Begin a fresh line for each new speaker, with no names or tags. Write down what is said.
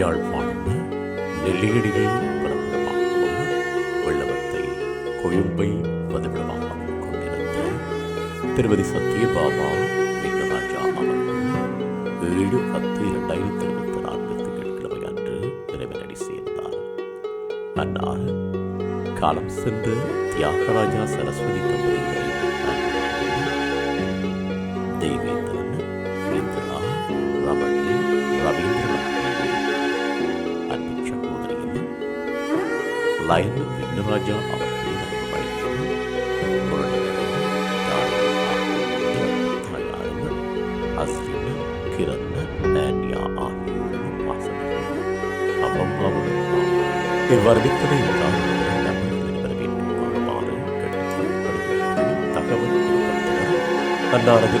யாழ்ப்பாணம் நெல்லியடியை பிறப்பிடமாகவும் வெள்ளவத்தை கொழும்பை வதிவிடமாகவும் கொண்டிருந்த திருமதி சத்யபாமா விக்னராஜா அவர்கள் ஏழு பத்து இரண்டாயிரத்தி இருபத்தி நான்கு திங்கட்கிழமை அன்று இறைவனடி சேர்ந்தார். அன்னார் காலம் சென்று தியாகராஜா சரஸ்வதி தம்பதிகளை லயன் விண்ணராஜா அவர்களை நன்கு வழங்கியும் அஸ்வின் கிரண் ஆன்யா ஆகியோரும் அவ்வளவு அப்பம்மாவுடன் இவ்வரவித்தனை தகவல் கொடுக்கப்பட்டனர் அன்னாரது